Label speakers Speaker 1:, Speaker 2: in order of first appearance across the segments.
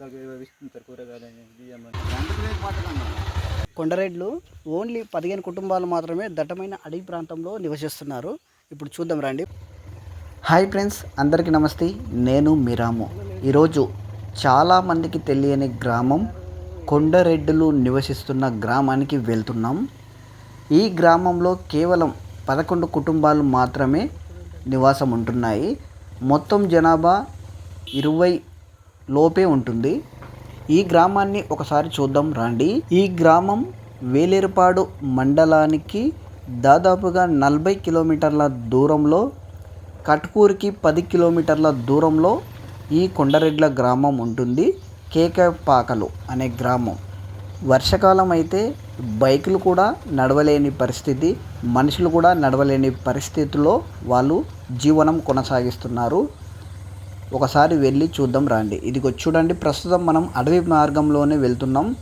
Speaker 1: అంతకు ఇస్తుంటారు కూరగాయలు
Speaker 2: కొండరెడ్లు ఓన్లీ పదిహేను కుటుంబాలు మాత్రమే దట్టమైన అడవి ప్రాంతంలో నివసిస్తున్నారు. ఇప్పుడు చూద్దాం రండి. హాయ్ ఫ్రెండ్స్ అందరికీ నమస్తే. నేను మీరాము. ఈరోజు చాలామందికి తెలియని గ్రామం కొండరెడ్డులు నివసిస్తున్న గ్రామానికి వెళ్తున్నాం. ఈ గ్రామంలో కేవలం పదకొండు కుటుంబాలు మాత్రమే నివాసం ఉంటున్నాయి మొత్తం జనాభా ఇరవై లోపే ఉంటుంది. ఈ గ్రామాన్ని ఒకసారి చూద్దాం రండి. ఈ గ్రామం వేలేరుపాడు మండలానికి దాదాపుగా నలభై కిలోమీటర్ల దూరంలో కట్కూరికి పది కిలోమీటర్ల దూరంలో ఈ కొండరెడ్ల గ్రామం ఉంటుంది. కేకపాకలు అనే గ్రామం. వర్షాకాలం అయితే బైకులు కూడా నడవలేని పరిస్థితి మనుషులు కూడా నడవలేని పరిస్థితిలో వాళ్ళు జీవనం కొనసాగిస్తున్నారు. ఒకసారి వెళ్ళి చూద్దాం రండి. ఇదిగో చూడండి ప్రస్తుతం మనం అడవి మార్గంలోనే వెళ్తున్నాం.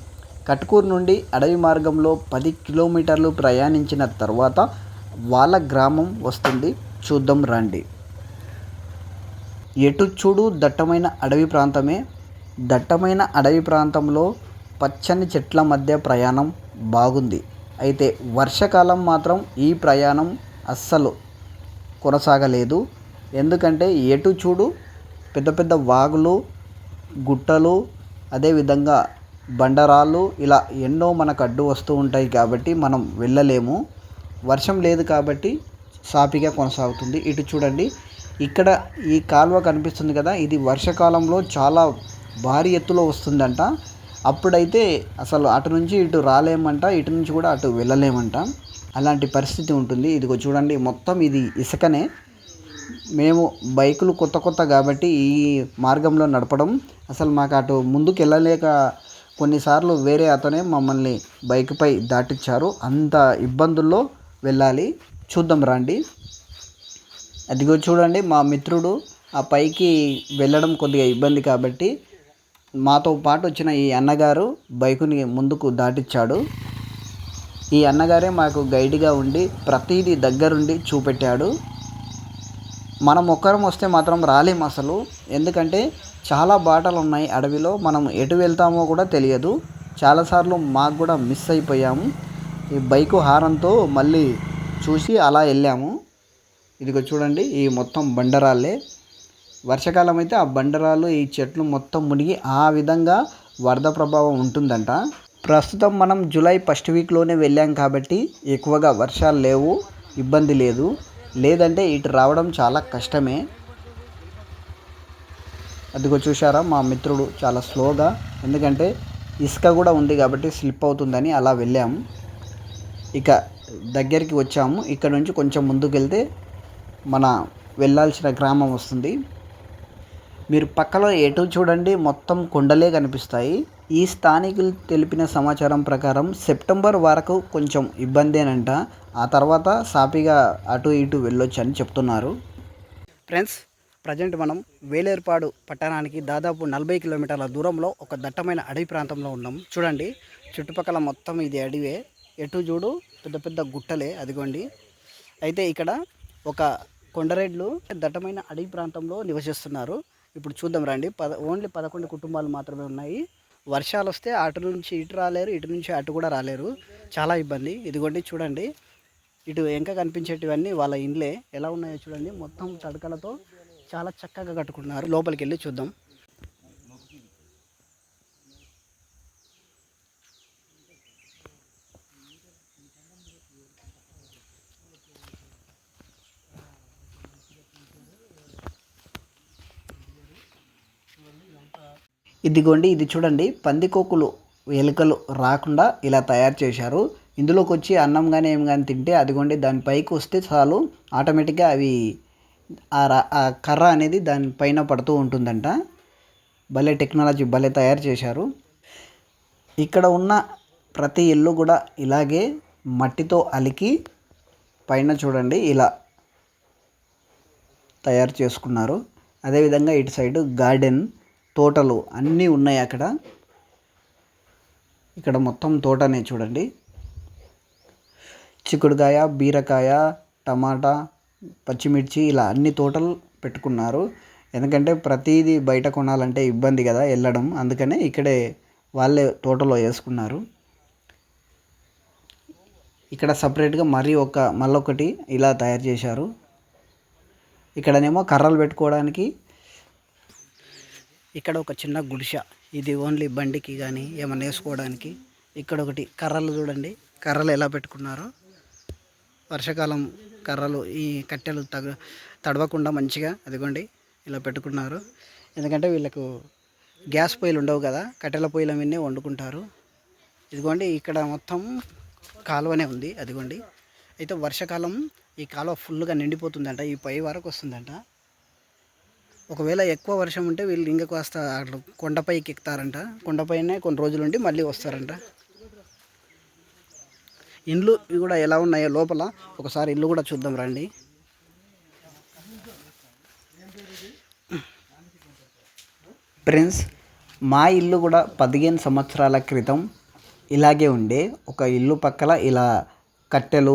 Speaker 2: కట్కూరు నుండి అడవి మార్గంలో పది కిలోమీటర్లు ప్రయాణించిన తర్వాత వాళ్ళ గ్రామం వస్తుంది. చూద్దాం రండి. ఎటు చూడు దట్టమైన అడవి ప్రాంతమే. దట్టమైన అడవి ప్రాంతంలో పచ్చని చెట్ల మధ్య ప్రయాణం బాగుంది. అయితే వర్షాకాలం మాత్రం ఈ ప్రయాణం అస్సలు కొనసాగలేదు. ఎందుకంటే ఎటు చూడు పెద్ద పెద్ద వాగులు గుట్టలు అదేవిధంగా బండరాళ్ళు ఇలా ఎన్నో మనకు అడ్డు వస్తూ ఉంటాయి కాబట్టి మనం వెళ్ళలేము. వర్షం లేదు కాబట్టి సాపిగా కొనసాగుతుంది. ఇటు చూడండి ఇక్కడ ఈ కాలువ కనిపిస్తుంది కదా ఇది వర్షాకాలంలో చాలా భారీ ఎత్తులో వస్తుందంట. అప్పుడైతే అసలు అటు నుంచి ఇటు రాలేమంట ఇటు నుంచి కూడా అటు వెళ్ళలేమంట. అలాంటి పరిస్థితి ఉంటుంది. ఇదిగో చూడండి మొత్తం ఇది ఇసుకనే. మేము బైకులు కొత్త కొత్త కాబట్టి ఈ మార్గంలో నడపడం. అసలు మాకు అటు ముందుకు వెళ్ళలేక కొన్నిసార్లు వేరే అతనే మమ్మల్ని బైక్పై దాటిచ్చారు. అంత ఇబ్బందుల్లో వెళ్ళాలి. చూద్దాం రండి. అదిగో చూడండి మా మిత్రుడు ఆ పైకి వెళ్ళడం కొద్దిగా ఇబ్బంది కాబట్టి మాతో పాటు వచ్చిన ఈ అన్నగారు బైకుని ముందుకు దాటిచ్చాడు. ఈ అన్నగారే మాకు గైడ్గా ఉండి ప్రతిదీ దగ్గరుండి చూపెట్టాడు. మనం ఒక్కరం వస్తే మాత్రం రాలేం అసలు. ఎందుకంటే చాలా బాటలు ఉన్నాయి అడవిలో. మనం ఎటు వెళ్తామో కూడా తెలియదు. చాలాసార్లు మాకు కూడా మిస్ అయిపోయాము. ఈ బైకు హారంతో మళ్ళీ చూసి అలా వెళ్ళాము. ఇదిగో చూడండి ఈ మొత్తం బండరాళ్ళే. వర్షాకాలం అయితే ఆ బండరాలు ఈ చెట్లు మొత్తం మునిగి ఆ విధంగా వరద ప్రభావం ఉంటుందంట. ప్రస్తుతం మనం జూలై ఫస్ట్ వీక్లోనే వెళ్ళాం కాబట్టి ఎక్కువగా వర్షాలు లేవు ఇబ్బంది లేదు. లేదంటే ఇటు రావడం చాలా కష్టమే. అదిగో చూసారా మా మిత్రుడు చాలా స్లోగా ఎందుకంటే ఇసుక కూడా ఉంది కాబట్టి స్లిప్ అవుతుందని అలా వెళ్ళాము ఇక దగ్గరికి వచ్చాము. ఇక్కడ నుంచి కొంచెం ముందుకు వెళ్తే మన వెళ్ళాల్సిన గ్రామం వస్తుంది. మీరు పక్కలో ఎటు చూడండి మొత్తం కొండలే కనిపిస్తాయి. ఈ స్థానికులు తెలిపిన సమాచారం ప్రకారం సెప్టెంబర్ వరకు కొంచెం ఇబ్బందేనంట. ఆ తర్వాత సాఫీగా అటు ఇటు వెళ్ళొచ్చు అని చెప్తున్నారు. ఫ్రెండ్స్ ప్రజెంట్ మనం వేలేర్పాడు పట్టణానికి దాదాపు నలభై కిలోమీటర్ల దూరంలో ఒక దట్టమైన అడవి ప్రాంతంలో ఉన్నాం. చూడండి చుట్టుపక్కల మొత్తం ఇది అడవే. ఎటు చూడు పెద్ద పెద్ద గుట్టలే అదిగోండి. అయితే ఇక్కడ ఒక కొండరెడ్లు దట్టమైన అడవి ప్రాంతంలో నివసిస్తున్నారు. ఇప్పుడు చూద్దాం రండి. పద ఓన్లీ పదకొండు కుటుంబాలు మాత్రమే ఉన్నాయి. వర్షాలు వస్తే అటు నుంచి ఇటు రాలేరు ఇటు నుంచి అటు కూడా రాలేరు. చాలా ఇబ్బంది. ఇదిగోండి చూడండి. ఇటు వెంక కనిపించేటివన్నీ వాళ్ళ ఇండ్లే. ఎలా ఉన్నాయో చూడండి. మొత్తం తడకలతో చాలా చక్కగా కట్టుకున్నారు. లోపలికి వెళ్ళి చూద్దాం. ఇదిగోండి ఇది చూడండి. పందికొక్కులు ఎలుకలు రాకుండా ఇలా తయారు చేశారు. ఇందులోకి వచ్చి అన్నం కానీ ఏం కానీ తింటే అదిగోండి దాని పైకి వస్తే చాలు. ఆటోమేటిక్గా అవి ఆ రా- ఆ కర్ర అనేది దాని పైన పడుతూ ఉంటుందంట. భలే టెక్నాలజీ భలే తయారు చేశారు. ఇక్కడ ఉన్న ప్రతి ఇల్లు కూడా ఇలాగే మట్టితో అలికి పైన చూడండి ఇలా తయారు చేసుకున్నారు. అదేవిధంగా ఇటు సైడు గార్డెన్ తోటలు అన్నీ ఉన్నాయి అక్కడ. ఇక్కడ మొత్తం తోటనే చూడండి. చిక్కుడుకాయ బీరకాయ టమాటా పచ్చిమిర్చి ఇలా అన్ని తోటలు పెట్టుకున్నారు. ఎందుకంటే ప్రతిదీ బయట కొనాలంటే ఇబ్బంది కదా వెళ్ళడం అందుకనే ఇక్కడే వాళ్ళే తోటలో వేసుకున్నారు. ఇక్కడ సపరేట్గా మరీ ఒక మళ్ళొకటి ఇలా తయారు చేశారు. ఇక్కడనేమో కర్రలు పెట్టుకోవడానికి ఇక్కడ ఒక చిన్న గుడిసె. ఇది ఓన్లీ బండికి కానీ ఏమైనా వేసుకోవడానికి. ఇక్కడ ఒకటి కర్రలు చూడండి. కర్రలు ఎలా పెట్టుకున్నారో. వర్షాకాలం కర్రలు ఈ కట్టెలు తగ తడవకుండా మంచిగా అదిగోండి ఇలా పెట్టుకున్నారు. ఎందుకంటే వీళ్ళకు గ్యాస్ పొయ్యిలు ఉండవు కదా. కట్టెల పొయ్యిల మీదనే వండుకుంటారు. ఇదిగోండి ఇక్కడ మొత్తం కాలువనే ఉంది. అదిగోండి. అయితే వర్షాకాలం ఈ కాలువ ఫుల్గా నిండిపోతుందంట. ఈ పై వరకు వస్తుందంట. ఒకవేళ ఎక్కువ వర్షం ఉంటే వీళ్ళు ఇంకా కాస్త అట్లా కొండపైకి ఎక్కుతారంట. కొండపైనే కొన్ని రోజులు ఉండి మళ్ళీ వస్తారంట. ఇండ్లు ఇవి కూడా ఎలా ఉన్నాయో లోపల ఒకసారి ఇల్లు కూడా చూద్దాం రండి. ఫ్రెండ్స్ మా ఇల్లు కూడా పదిహేను సంవత్సరాల క్రితం ఇలాగే ఉండే. ఒక ఇల్లు పక్కల ఇలా కట్టెలు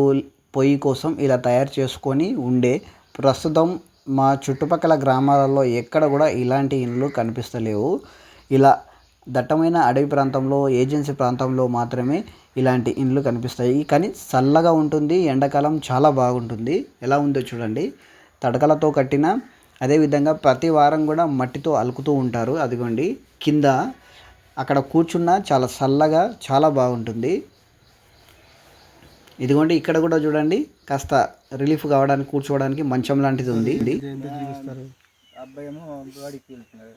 Speaker 2: పొయ్యి కోసం ఇలా తయారు చేసుకొని ఉండే. ప్రస్తుతం మా చుట్టుపక్కల గ్రామాలలో ఎక్కడ కూడా ఇలాంటి ఇండ్లు కనిపిస్తలేవు. ఇలా దట్టమైన అడవి ప్రాంతంలో ఏజెన్సీ ప్రాంతంలో మాత్రమే ఇలాంటి ఇండ్లు కనిపిస్తాయి. కానీ చల్లగా ఉంటుంది ఎండాకాలం చాలా బాగుంటుంది. ఎలా ఉందో చూడండి. తడకలతో కట్టిన అదేవిధంగా ప్రతి వారం కూడా మట్టితో అలుకుతూ ఉంటారు. అదిగోండి. కింద అక్కడ కూర్చున్న చాలా చల్లగా చాలా బాగుంటుంది. ఇదిగోండి ఇక్కడ కూడా చూడండి కాస్త రిలీఫ్ కావడానికి కూర్చోవడానికి మంచం లాంటిది ఉంది.
Speaker 1: అబ్బాయి ఏమో వాడికి వెళ్తున్నారు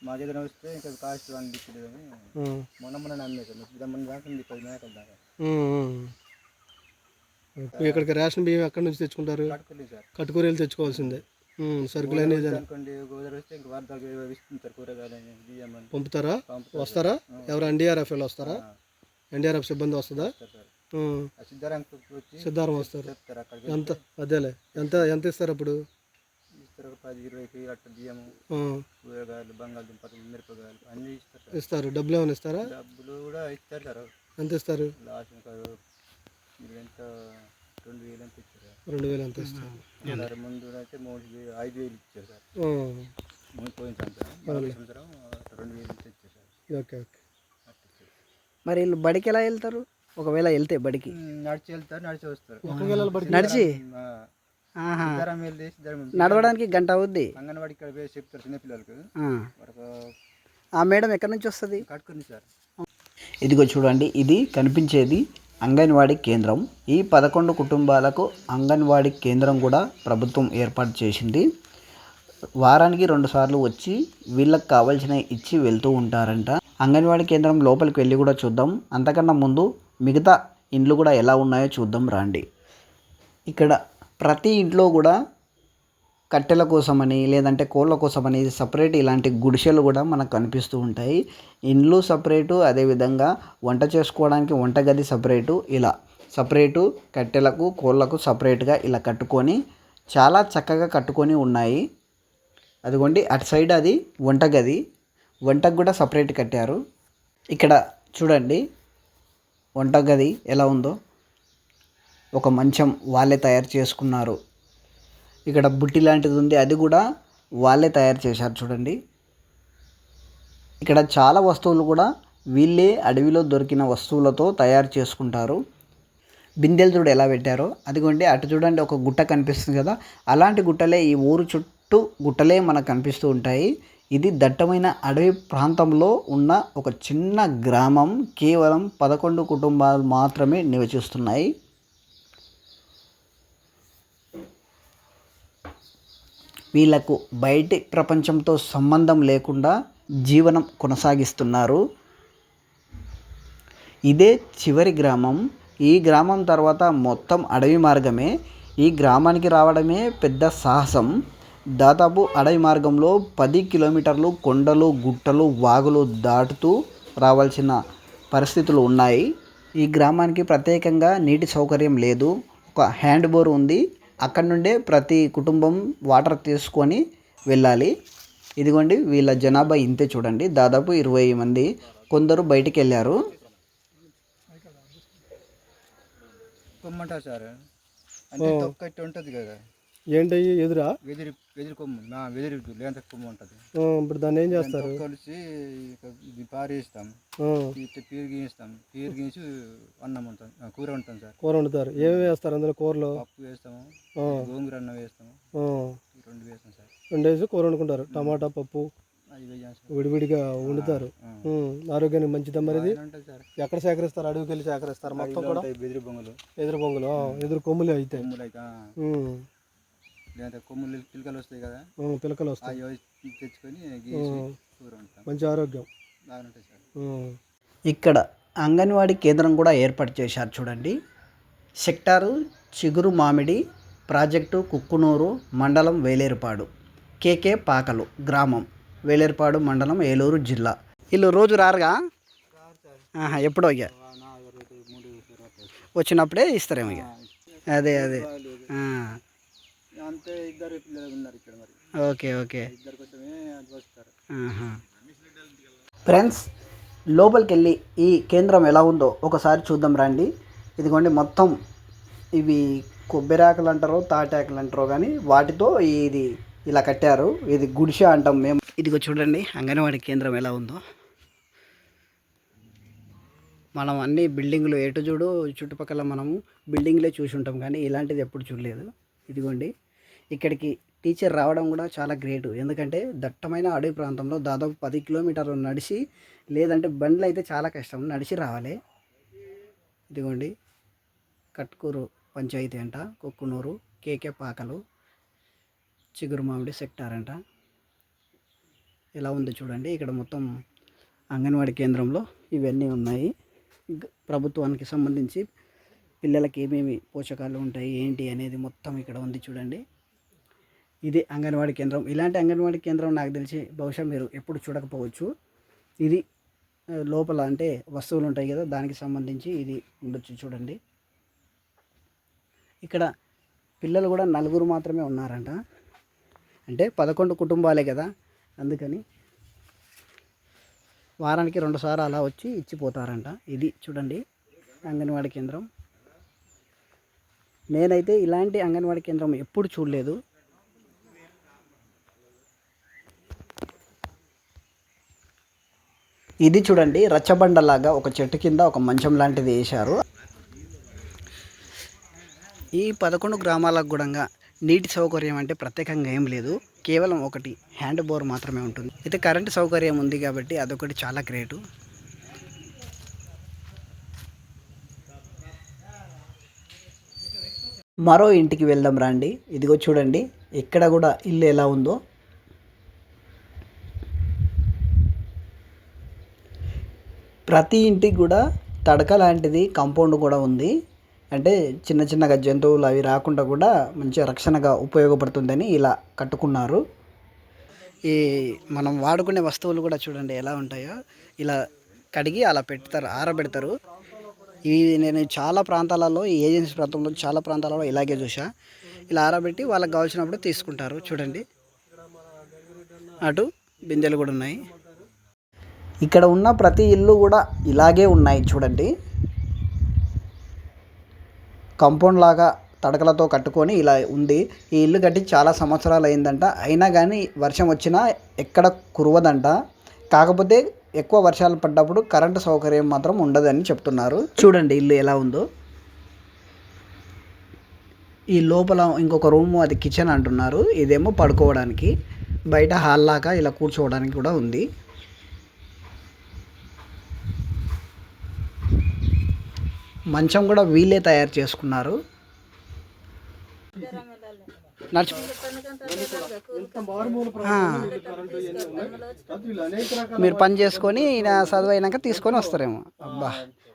Speaker 1: మా దగ్గర వస్తే ఇంకా కాస్ట్ అనిపించలేదు కానీ మొన్న మొన్న నమ్మేసాను ఇప్పుడు మొన్న దాకా ఉంది పది మేకల దాకా.
Speaker 3: ఇక్కడికి రేషన్ బియ్యం ఎక్కడి నుంచి తెచ్చుకుంటారు? కట్టుకూరలు తెచ్చుకోవాల్సిందే. సరుకులు అనేది పంపుతారా. వస్తారా? ఎవరు ఎన్డీఆర్ఎఫ్ వాళ్ళు వస్తారా ఎన్డీఆర్ఎఫ్ సిబ్బంది వస్తుందా? సిద్ధారం వస్తారు.
Speaker 1: చెప్తారు అక్కడికి
Speaker 3: ఎంత? అదేలే. ఎంత? ఎంత ఇస్తారు అప్పుడు?
Speaker 1: ఇస్తారు
Speaker 3: డబ్బులు ఏమైనా ఇస్తారా?
Speaker 1: డబ్బులు కూడా ఇస్తారు సార్.
Speaker 3: ఎంత ఇస్తారు?
Speaker 1: లాస్ట్ ఇంకా మీరు ఎంత? రెండు వేలు ఎంత ఇచ్చారు
Speaker 3: రెండు వేలు ఎంత ఇస్తారు?
Speaker 1: ముందు అయితే మూడు వేలు ఐదు వేలు ఇచ్చారు సార్. పోయిన సంవత్సరం రెండు వేలు ఎంత ఇచ్చారు సార్.
Speaker 3: Okay okay.
Speaker 2: మరి వీళ్ళు బడికి ఎలా వెళ్తారు? ఒకవేళ వెళ్తే బడికి.
Speaker 1: నడిచి వెళ్తారు నడిచి వస్తారు.
Speaker 3: బడికి
Speaker 2: నడిచి? నడవడానికి గంట అవుద్ది?
Speaker 1: అంగన్వాడి ఇక్కడ పోయి చెప్తారు చిన్నపిల్లలకు
Speaker 2: ఆ. మేడం ఎక్కడి నుంచి వస్తుంది?
Speaker 1: సార్.
Speaker 2: ఇదిగో చూడండి ఇది కనిపించేది అంగన్వాడీ కేంద్రం. ఈ పదకొండు కుటుంబాలకు అంగన్వాడీ కేంద్రం కూడా ప్రభుత్వం ఏర్పాటు చేసింది. వారానికి రెండు సార్లు వచ్చి వీళ్ళకి కావాల్సినవి ఇచ్చి వెళ్తూ ఉంటారంట. అంగన్వాడీ కేంద్రం లోపలికి వెళ్ళి కూడా చూద్దాం. అంతకన్నా ముందు మిగతా ఇండ్లు కూడా ఎలా ఉన్నాయో చూద్దాం రండి. ఇక్కడ ప్రతి ఇంట్లో కూడా కట్టెల కోసమని లేదంటే కోళ్ళ కోసమని సపరేట్ ఇలాంటి గుడిసెలు కూడా మనకు కనిపిస్తూ ఉంటాయి. ఇండ్లు సపరేటు అదేవిధంగా వంట చేసుకోవడానికి వంటగది సపరేటు ఇలా సపరేటు కట్టెలకు కోళ్ళకు సపరేట్గా ఇలా కట్టుకొని చాలా చక్కగా కట్టుకొని ఉన్నాయి. అదిగోండి అటు సైడ్ అది వంటగది. వంటకు కూడా సపరేట్ కట్టారు. ఇక్కడ చూడండి వంటగది ఎలా ఉందో ఒక మంచం వాళ్ళే తయారు చేసుకున్నారు. ఇక్కడ బుట్టి లాంటిది ఉంది అది కూడా వాళ్ళే తయారు చేశారు చూడండి. ఇక్కడ చాలా వస్తువులు కూడా వీళ్ళే అడవిలో దొరికిన వస్తువులతో తయారు చేసుకుంటారు. బిందెలు చూడు ఎలా పెట్టారో అదిగోండి అటు చూడండి ఒక గుట్ట కనిపిస్తుంది కదా అలాంటి గుట్టలే ఈ ఊరు చుట్టూ గుట్టలే మనకు కనిపిస్తూ ఉంటాయి. ఇది దట్టమైన అడవి ప్రాంతంలో ఉన్న ఒక చిన్న గ్రామం కేవలం పదకొండు కుటుంబాలు మాత్రమే నివసిస్తున్నాయి. వీళ్ళకు బయటి ప్రపంచంతో సంబంధం లేకుండా జీవనం కొనసాగిస్తున్నారు. ఇదే చివరి గ్రామం. ఈ గ్రామం తర్వాత మొత్తం అడవి మార్గమే. ఈ గ్రామానికి రావడమే పెద్ద సాహసం. దాదాపు అడవి మార్గంలో పది కిలోమీటర్లు కొండలు గుట్టలు వాగులు దాటుతూ రావాల్సిన పరిస్థితులు ఉన్నాయి. ఈ గ్రామానికి ప్రత్యేకంగా నీటి సౌకర్యం లేదు. ఒక హ్యాండ్ బోర్ ఉంది. అక్కడి నుండే ప్రతి కుటుంబం వాటర్ తీసుకొని వెళ్ళాలి. ఇదిగోండి వీళ్ళ జనాభా ఇంతే చూడండి. దాదాపు ఇరవై మంది కొందరు బయటికి వెళ్ళారు.
Speaker 1: సార్? అంటే ఉంటుంది కదా.
Speaker 3: ఏంటి ఎదురా?
Speaker 1: వెదిరి వెదిరి కొమ్ము నా వెదిరి లేంత కొమ్ము ఉంటుంది.
Speaker 3: ఇప్పుడు దాన్ని ఏం చేస్తారు?
Speaker 1: కలిసి పారేస్తాం. పీరు గీస్తాం పీరు గీసి అన్నం ఉంటాం కూర ఉంటాం సార్.
Speaker 3: కూర వండుతారు. ఏమేమి వేస్తారు అందులో కూరలో?
Speaker 1: పప్పు వేస్తాము గోంగూర అన్నం వేస్తాము. రెండు వేస్తాం సార్.
Speaker 3: రెండు వేసి కూర వండుకుంటారు. టమాటా పప్పు విడివిడిగా వండుతారు. ఆరోగ్యానికి మంచిదా మరి ఇది?
Speaker 1: ఉంటుంది
Speaker 3: ఎక్కడ సేకరిస్తారు? అడవికి వెళ్ళి సేకరిస్తారు మొత్తం కూడా?
Speaker 1: బెదిరి బొంగులు.
Speaker 3: ఎదురు పొంగులు ఆ, ఎదురు కొమ్ములే అయితే
Speaker 1: కొమ్ములు అయితే ఆ,
Speaker 3: ఉమ్,
Speaker 1: లేదంటే కొమ్ములు పిలకలు వస్తాయి కదా
Speaker 3: పిలకలు వస్తాయి
Speaker 1: అవి తెచ్చుకొని కూర
Speaker 3: మంచి ఆరోగ్యం
Speaker 2: ఇక్కడ అంగన్వాడీ కేంద్రం కూడా ఏర్పాటు చేశారు చూడండి సెక్టారు చిగురు మామిడి ప్రాజెక్టు కుక్కునూరు మండలం వేలేరుపాడు కేకే పాకలు గ్రామం వేలేరుపాడు మండలం ఏలూరు జిల్లా వీళ్ళు రోజు రారుగా ఆహా, ఎప్పుడో ఇక వచ్చినప్పుడే ఇస్తారేమో ఇక అదే అదే ఆ,
Speaker 1: అంతే ఇద్దరు పిల్లలు ఉన్నారు ఇక్కడ మరి.
Speaker 2: Okay okay.
Speaker 1: ఇద్దరు కోసమే వస్తారు.
Speaker 2: ఫ్రెండ్స్ లోపలికి వెళ్ళి ఈ కేంద్రం ఎలా ఉందో ఒకసారి చూద్దాం రండి. ఇదిగోండి మొత్తం ఇవి కొబ్బరిఆకులు అంటారో తాటాకులు అంటారో కానీ వాటితో ఇది ఇలా కట్టారు. ఇది గుడిసె అంటాం మేము. ఇదిగో చూడండి అంగన్వాడీ కేంద్రం ఎలా ఉందో. మనం అన్ని బిల్డింగ్లు ఎటు చూడు చుట్టుపక్కల మనము బిల్డింగ్లే చూసి ఉంటాం కానీ ఇలాంటిది ఎప్పుడు చూడలేదు. ఇదిగోండి ఇక్కడికి టీచర్ రావడం కూడా చాలా గ్రేటు. ఎందుకంటే దట్టమైన అడవి ప్రాంతంలో దాదాపు పది కిలోమీటర్లు నడిచి లేదంటే బండ్లు అయితే చాలా కష్టం. నడిచి రావాలి. ఇదిగోండి. కట్కూరు పంచాయతీ అంట కొక్కునూరు కేకే పాకలు చిగురు మామిడి సెక్టార్ అంట. ఎలా ఉంది చూడండి. ఇక్కడ మొత్తం అంగన్వాడీ కేంద్రంలో ఇవన్నీ ఉన్నాయి. ప్రభుత్వానికి సంబంధించి పిల్లలకి ఏమేమి పోషకాలు ఉంటాయి ఏంటి అనేది మొత్తం ఇక్కడ ఉంది చూడండి. ఇది అంగన్వాడీ కేంద్రం. ఇలాంటి అంగన్వాడీ కేంద్రం నాకు తెలిసి బహుశా మీరు ఎప్పుడు చూడకపోవచ్చు. ఇది లోపల అంటే వస్తువులు ఉంటాయి కదా దానికి సంబంధించి ఇది ఉండొచ్చు చూడండి. ఇక్కడ పిల్లలు కూడా నలుగురు మాత్రమే ఉన్నారంట. అంటే పదకొండు కుటుంబాలే కదా అందుకని వారానికి రెండుసార్లు అలా వచ్చి ఇచ్చిపోతారంట. ఇది చూడండి అంగన్వాడీ కేంద్రం. నేనైతే ఇలాంటి అంగన్వాడీ కేంద్రం ఎప్పుడు చూడలేదు. ఇది చూడండి రచ్చబండలాగా ఒక చెట్టు కింద ఒక మంచం లాంటిది వేశారు. ఈ పదకొండు గ్రామాలకు కూడా నీటి సౌకర్యం అంటే ప్రత్యేకంగా ఏం లేదు. కేవలం ఒకటి హ్యాండ్ బోర్ మాత్రమే ఉంటుంది. అయితే కరెంటు సౌకర్యం ఉంది కాబట్టి అదొకటి చాలా గ్రేటు. మరో ఇంటికి వెళ్దాం రండి. ఇదిగో చూడండి ఇక్కడ కూడా ఇల్లు ఎలా ఉందో. ప్రతి ఇంటికి కూడా తడక లాంటిది కాంపౌండ్ కూడా ఉంది. అంటే చిన్న చిన్నగా జంతువులు అవి రాకుండా కూడా మంచిగా రక్షణగా ఉపయోగపడుతుందని ఇలా కట్టుకున్నారు. ఈ మనం వాడుకునే వస్తువులు కూడా చూడండి ఎలా ఉంటాయో. ఇలా కడిగి అలా పెడతారు ఆరబెడతారు. ఇవి నేను చాలా ప్రాంతాలలో ఈ ఏజెన్సీ ప్రాంతంలో చాలా ప్రాంతాలలో ఇలాగే చూసా ఇలా ఆరబెట్టి వాళ్ళకి కావాల్సినప్పుడు తీసుకుంటారు. చూడండి. అటు బిందెలు కూడా ఉన్నాయి. ఇక్కడ ఉన్న ప్రతి ఇల్లు కూడా ఇలాగే ఉన్నాయి చూడండి. కాంపౌండ్ లాగా తడకలతో కట్టుకొని ఇలా ఉంది. ఈ ఇల్లు కట్టి చాలా సంవత్సరాలు అయిందంట. అయినా కానీ వర్షం వచ్చినా ఎక్కడ కురవదంట. కాకపోతే ఎక్కువ వర్షాలు పడ్డప్పుడు కరెంటు సౌకర్యం మాత్రం ఉండదని చెప్తున్నారు. చూడండి ఇల్లు ఎలా ఉందో. ఈ లోపల ఇంకొక రూమ్ అది కిచెన్ అంటున్నారు. ఇదేమో పడుకోవడానికి. బయట హాల్ లాగా ఇలా కూర్చోవడానికి కూడా ఉంది. మంచం కూడా వీళ్ళే తయారు చేసుకున్నారు. మీరు పని చేసుకొని ఈయన చదువు అయినాక తీసుకొని వస్తారేమో. అబ్బా.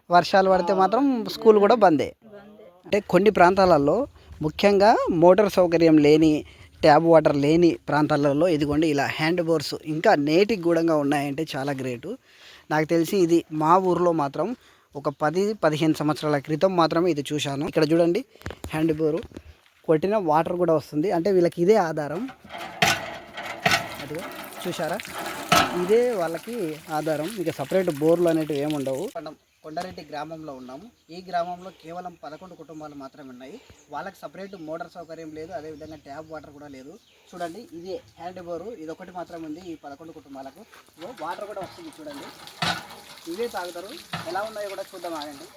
Speaker 2: వర్షాలు పడితే మాత్రం స్కూల్ కూడా బందే. అంటే కొన్ని ప్రాంతాలలో ముఖ్యంగా మోటార్ సౌకర్యం లేని ట్యాబ్ వాటర్ లేని ప్రాంతాలలో ఇదిగోండి ఇలా హ్యాండ్ బోర్స్ ఇంకా నేటికి గూఢంగా ఉన్నాయంటే చాలా గ్రేటు. నాకు తెలిసి ఇది మా ఊర్లో మాత్రం ఒక పది పదిహేను సంవత్సరాల క్రితం మాత్రమే ఇది చూశాను. ఇక్కడ చూడండి హ్యాండ్ బోరు కొట్టిన వాటర్ కూడా వస్తుంది. అంటే వీళ్ళకి ఇదే ఆధారం. అదిగో చూసారా ఇదే వాళ్ళకి ఆధారం. ఇక సపరేట్ బోర్లు అనేటివి ఏముండవు. కొండారెడ్డి గ్రామంలో ఉన్నాము. ఈ గ్రామంలో కేవలం పదకొండు కుటుంబాలు మాత్రమే ఉన్నాయి. వాళ్ళకి సపరేట్ మోటార్ సౌకర్యం లేదు అదేవిధంగా ట్యాప్ వాటర్ కూడా లేదు. చూడండి ఇదే హ్యాండ్ బోరు ఇది ఒకటి మాత్రమే ఉంది ఈ పదకొండు కుటుంబాలకు. వాటర్ కూడా వస్తుంది చూడండి. ఇవే తాగుతారు. ఎలా ఉన్నాయో కూడా చూద్దాం ఆగండి.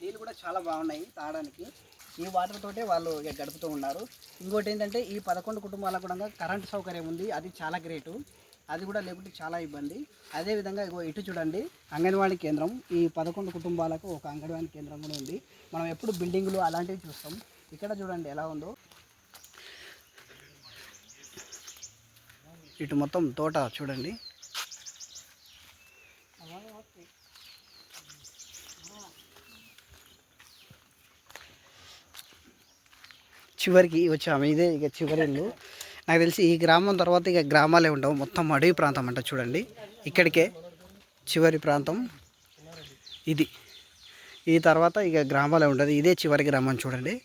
Speaker 2: నీళ్ళు కూడా చాలా బాగున్నాయి తాగడానికి. ఈ వాటర్ తోటే వాళ్ళు గడుపుతూ ఉన్నారు. ఇంకోటి ఏంటంటే ఈ పదకొండు కుటుంబాలకు కూడా కరెంట్ సౌకర్యం ఉంది. అది చాలా గ్రేటు. అది కూడా లేకుంటే చాలా ఇబ్బంది. అదేవిధంగా ఇగో ఇటు చూడండి అంగన్వాడీ కేంద్రం ఈ పదకొండు కుటుంబాలకు ఒక అంగన్వాడీ కేంద్రం కూడా ఉంది. మనం ఎప్పుడు బిల్డింగులు అలాంటివి చూస్తాం. ఇక్కడ చూడండి ఎలా ఉందో. ఇటు మొత్తం తోట చూడండి. చివరికి వచ్చాము. ఇదే ఇక చివరి ఇల్లు. నాకు తెలిసి ఈ గ్రామం తర్వాత ఇక గ్రామాలే ఉండవు. మొత్తం అడవి ప్రాంతం అంట చూడండి. ఇక్కడికే చివరి ప్రాంతం ఇది. ఈ తర్వాత ఇక గ్రామాలే ఉండదు. ఇదే చివరి గ్రామం చూడండి.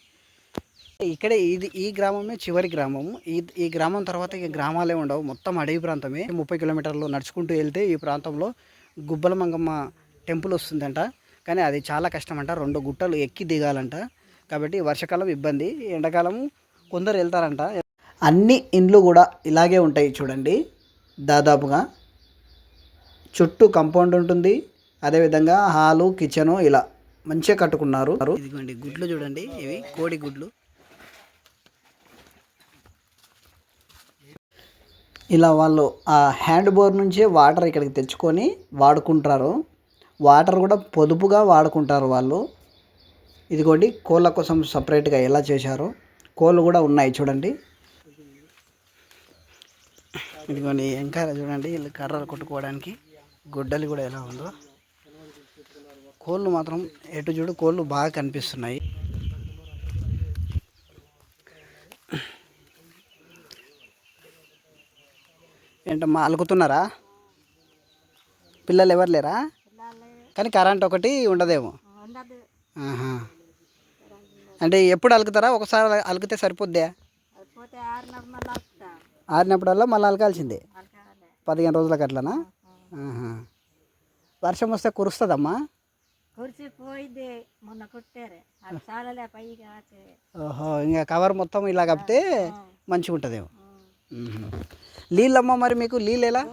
Speaker 2: ఇక్కడే ఇది ఈ గ్రామమే చివరి గ్రామము ఈ ఈ గ్రామం తర్వాత ఇక గ్రామాలే ఉండవు. మొత్తం అడవి ప్రాంతమే. ముప్పై కిలోమీటర్లు నడుచుకుంటూ వెళ్తే ఈ ప్రాంతంలో గుబ్బల మంగమ్మ టెంపుల్ వస్తుందంట. కానీ అది చాలా కష్టం అంట రెండు గుట్టలు ఎక్కి దిగాలంట. కాబట్టి వర్షాకాలం ఇబ్బంది ఎండాకాలం కొందరు వెళ్తారంట. అన్ని ఇండ్లు కూడా ఇలాగే ఉంటాయి చూడండి. దాదాపుగా చుట్టూ కంపౌండ్ ఉంటుంది. అదేవిధంగా హాలు కిచెను ఇలా మంచిగా కట్టుకున్నారు. ఇదిగోండి గుడ్లు చూడండి ఇవి కోడి గుడ్లు. ఇలా వాళ్ళు ఆ హ్యాండ్ బోర్ నుంచే వాటర్ ఇక్కడికి తెచ్చుకొని వాడుకుంటారు. వాటర్ కూడా పొదుపుగా వాడుకుంటారు వాళ్ళు. ఇదిగోండి కోళ్ళ కోసం సపరేట్గా ఎలా చేశారో. కోళ్ళు కూడా ఉన్నాయి చూడండి. ఇదిగోండి ఇంకా చూడండి వీళ్ళు కర్రలు కొట్టుకోవడానికి గుడ్డలు కూడా ఎలా ఉందో. కోళ్ళు మాత్రం ఎటు చూడు కోళ్ళు బాగా కనిపిస్తున్నాయి. ఏంటమ్మా అలుకుతున్నారా? పిల్లలు ఎవరు లేరా? కానీ కరెంట్ ఒకటి ఉండదేమో. ఆహా. అంటే ఎప్పుడు అలుకుతారా? ఒకసారి అల- అలికితే సరిపోద్దా? ఆరినప్పుడల్లా మళ్ళీ అలకాల్సిందే.
Speaker 4: అలకాలే.
Speaker 2: పదిహేను రోజులకు అట్లనా. వర్షం వస్తే కురుస్తుందమ్మా? ఓహో ఇంకా కవర్ మొత్తం ఇలా కప్పితే మంచిగా ఉంటుందేమో. మ్మ్. నీళ్ళమ్మా మరి మీకు? నీళ్ళు ఎలా?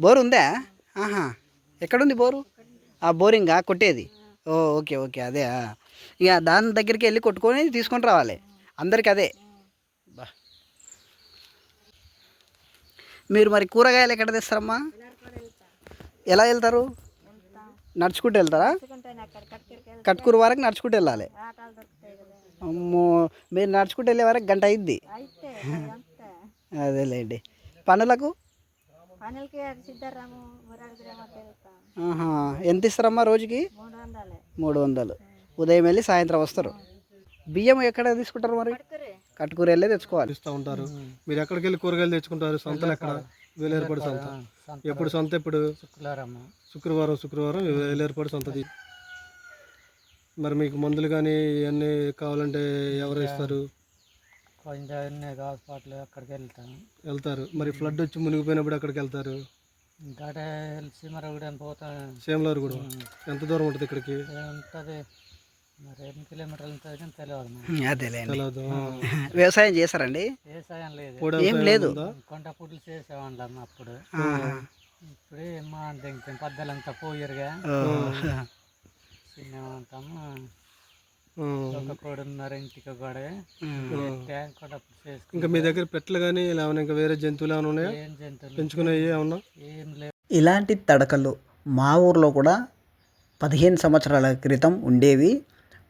Speaker 2: బోరు ఉందా. ఆహా. ఎక్కడుంది బోరు? ఆ బోరింగా? కొట్టేది? ఓ ఓకే ఓకే అదే. ఇక దాని దగ్గరికి వెళ్ళి కొట్టుకొని తీసుకొని రావాలి. అందరికి అదే. బా. మీరు మరి కూరగాయలు ఎక్కడ తెస్తారమ్మా? ఎలా వెళ్తారు? నడుచుకుంటూ వెళ్తారా? కట్కూరు వరకు నడుచుకుంటూ వెళ్ళాలి. అమ్మో మీరు నడుచుకుంటూ వెళ్ళే వరకు గంట అయింది. అదేలేండి. పనులకు. ఎంత ఇస్తారమ్మా రోజుకి?
Speaker 4: మూడు వందలు.
Speaker 2: ఉదయం వెళ్ళి సాయంత్రం వస్తారు. బియ్యం ఎక్కడ తీసుకుంటారు మరి? కట్టుకూరు వెళ్ళే తెచ్చుకోవాలి.
Speaker 3: ఇస్తూ ఉంటారు. మీరు ఎక్కడికి వెళ్ళి కూరగాయలు తెచ్చుకుంటారు? సంతలు ఎక్కడ? వేలేరుపాడు సంత. ఎప్పుడు సంత ఎప్పుడు? శుక్రవారం శుక్రవారం వేలేరుపాడు సంతది మరి మీకు మందులు కానీ ఇవన్నీ కావాలంటే ఎవరు ఇస్తారు?
Speaker 5: కొంచెం హాస్పిటల్ అక్కడికి వెళ్తాను.
Speaker 3: వెళ్తారు. మరి ఫ్లడ్ వచ్చి మునిగిపోయినప్పుడు ఎక్కడికి వెళ్తారు?
Speaker 5: ఇంకా సీమరగూడెం పోతాను.
Speaker 3: సేమలారు కూడా ఎంత దూరం ఉంటుంది ఇక్కడికి?
Speaker 5: ఉంటుంది తెలియదు
Speaker 2: వ్యవసాయం చేస్తారండి
Speaker 5: వ్యవసాయం లేదు.
Speaker 2: ఏం లేదు.
Speaker 5: కొంట పుట్లు చేసేవాళ్ళం అప్పుడు. ఇప్పుడు మా దింకుతాం పద్దలంతా పోయారుగా.
Speaker 2: ఓ.
Speaker 5: చిన్న ఉంటాము
Speaker 3: ఆ.
Speaker 5: ఒక కోడున్నర ఇంటికి కూడా
Speaker 3: ఇంకా మీ దగ్గర పెట్లు కానీ ఇలా ఏమైనా ఇంకా వేరే జంతువులు ఏమైనా ఉన్నాయా?
Speaker 5: ఏం జంతువులు
Speaker 3: పెంచుకునేవి ఏమన్నా?
Speaker 5: ఏం లేవు.
Speaker 2: ఇలాంటి తడకలు మా ఊర్లో కూడా పదిహేను సంవత్సరాల క్రితం ఉండేవి.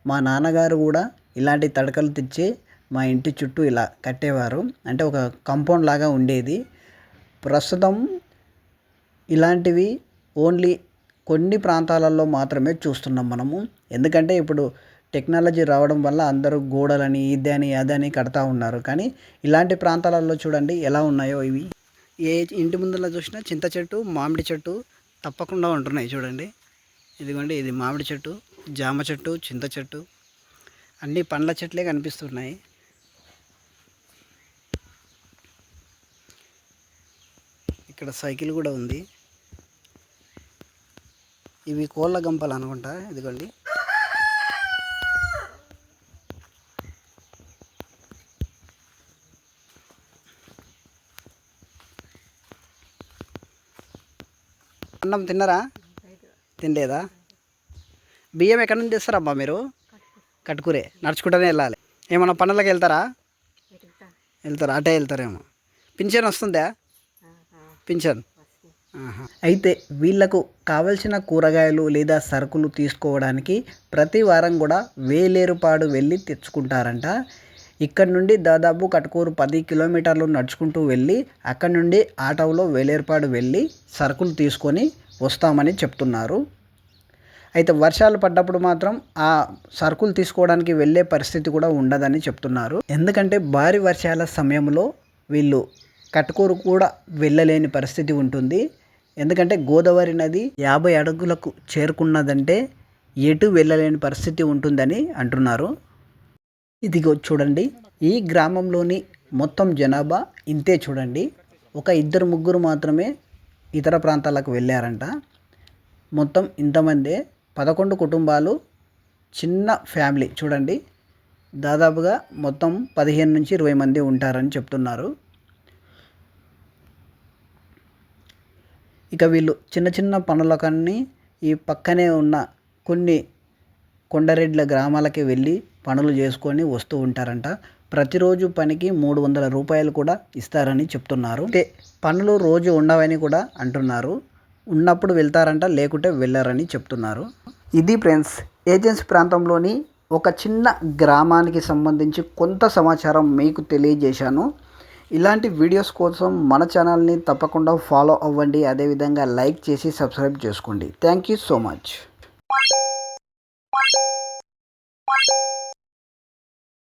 Speaker 2: మా నాన్నగారు కూడా ఇలాంటి తడకలు తెచ్చి మా ఇంటి చుట్టూ ఇలా కట్టేవారు. అంటే ఒక కంపౌండ్ లాగా ఉండేది. ప్రస్తుతం ఇలాంటివి ఓన్లీ కొన్ని ప్రాంతాలలో మాత్రమే చూస్తున్నాం మనము. ఎందుకంటే ఇప్పుడు టెక్నాలజీ రావడం వల్ల అందరూ గోడలని ఇదని అదని కడతా ఉన్నారు. కానీ ఇలాంటి ప్రాంతాలలో చూడండి ఎలా ఉన్నాయో ఇవి. ఏ ఇంటి ముందర చూసినా చింత చెట్టు మామిడి చెట్టు తప్పకుండా ఉంటున్నాయి చూడండి. ఇదిగోండి ఇది మామిడి చెట్టు. జామ చెట్టు చింత చెట్టు అన్ని పండ్ల చెట్లే కనిపిస్తున్నాయి. ఇక్కడ సైకిల్ కూడా ఉంది. ఇవి కోళ్ళ గంపలు అనుకుంటా ఇదిగోండి. అన్నం తిన్నారా? తినలేదా? బియ్యం ఎక్కడి నుంచి తెస్తారమ్మా మీరు? కట్టుకురే నడుచుకుంటూనే వెళ్ళాలి. ఏమన్నా పనులకు వెళ్తారా? వెళ్తారా? అటే వెళ్తారేమో. పింఛన్ వస్తుందా? పింఛన్. అయితే వీళ్ళకు కావలసిన కూరగాయలు లేదా సరుకులు తీసుకోవడానికి ప్రతి వారం కూడా వేలేరుపాడు వెళ్ళి తెచ్చుకుంటారంట. ఇక్కడ నుండి దాదాపు కటుకూరు పది కిలోమీటర్లు నడుచుకుంటూ వెళ్ళి అక్కడ నుండి ఆటోలో వేలేరుపాడు వెళ్ళి సరుకులు తీసుకొని వస్తామని చెప్తున్నారు. అయితే వర్షాలు పడ్డప్పుడు మాత్రం ఆ సరుకులు తీసుకోవడానికి వెళ్ళే పరిస్థితి కూడా ఉండదని చెప్తున్నారు. ఎందుకంటే భారీ వర్షాల సమయంలో వీళ్ళు కట్టుకూరు కూడా వెళ్ళలేని పరిస్థితి ఉంటుంది. ఎందుకంటే గోదావరి నది యాభై అడుగులకు చేరుకున్నదంటే ఎటు వెళ్ళలేని పరిస్థితి ఉంటుందని అంటున్నారు. ఇదిగో చూడండి ఈ గ్రామంలోని మొత్తం జనాభా ఇంతే చూడండి. ఒక ఇద్దరు ముగ్గురు మాత్రమే ఇతర ప్రాంతాలకు వెళ్ళారంట. మొత్తం ఇంతమందే పదకొండు కుటుంబాలు చిన్న ఫ్యామిలీ. చూడండి. దాదాపుగా మొత్తం పదిహేను నుంచి ఇరవై మంది ఉంటారని చెప్తున్నారు. ఇక వీళ్ళు చిన్న చిన్న పనులకన్నీ ఈ పక్కనే ఉన్న కొన్ని కొండరెడ్ల గ్రామాలకి వెళ్ళి పనులు చేసుకొని వస్తూ ఉంటారంట. ప్రతిరోజు పనికి మూడు వందల రూపాయలు కూడా ఇస్తారని చెప్తున్నారు. అంటే పనులు రోజు ఉండవని కూడా అంటున్నారు. ఉన్నప్పుడు వెళ్తారంట లేకుంటే వెళ్ళారని చెప్తున్నారు. ఇది ఫ్రెండ్స్ ఏజెన్సీ ప్రాంతంలోని ఒక చిన్న గ్రామానికి సంబంధించి కొంత సమాచారం మీకు తెలియజేశాను. ఇలాంటి వీడియోస్ కోసం మన ఛానల్ని తప్పకుండా ఫాలో అవ్వండి. అదేవిధంగా లైక్ చేసి సబ్స్క్రైబ్ చేసుకోండి. Thank you so much.